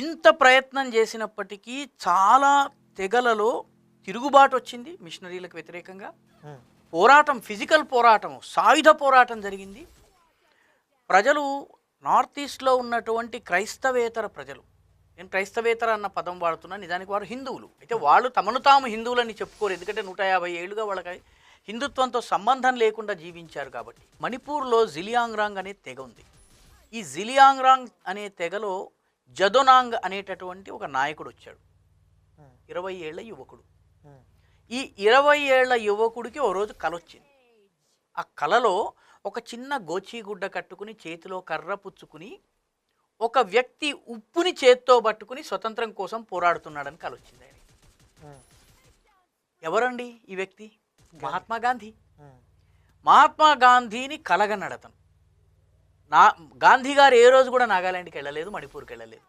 ఇంత ప్రయత్నం చేసినప్పటికీ చాలా తెగలలో తిరుగుబాటు వచ్చింది మిషనరీలకు వ్యతిరేకంగా. పోరాటం ఫిజికల్ పోరాటం సాయుధ పోరాటం జరిగింది. ప్రజలు నార్త్ ఈస్ట్లో ఉన్నటువంటి క్రైస్తవేతర ప్రజలు. నేను క్రైస్తవేతర అన్న పదం వాడుతున్నా నిజానికి వారు హిందువులు. అయితే వాళ్ళు తమను తాము హిందువులని చెప్పుకోరు. ఎందుకంటే నూట యాభై ఏళ్ళుగా వాళ్ళకి హిందుత్వంతో సంబంధం లేకుండా జీవించారు కాబట్టి. మణిపూర్లో జిలియాంగ్రాంగ్ అనే తెగ ఉంది. ఈ జిలియాంగ్రాంగ్ అనే తెగలో జదొనాంగ్ అనేటటువంటి ఒక నాయకుడు వచ్చాడు. ఇరవై ఏళ్ళ యువకుడు. ఈ ఇరవై ఏళ్ళ యువకుడికి ఓ రోజు కల వచ్చింది ఆ కలలో ఒక చిన్న గోచీగుడ్డ కట్టుకుని చేతిలో కర్ర పుచ్చుకుని ఒక వ్యక్తి ఉప్పుని చేత్తో పట్టుకుని స్వతంత్రం కోసం పోరాడుతున్నాడని కల వచ్చింది ఆయన ఎవరండి ఈ వ్యక్తి? మహాత్మా గాంధీ. మహాత్మా గాంధీని కలగనడతను నా గాంధీ గారు ఏ రోజు కూడా నాగాలాండ్కి వెళ్ళలేదు మణిపూర్కి వెళ్ళలేదు.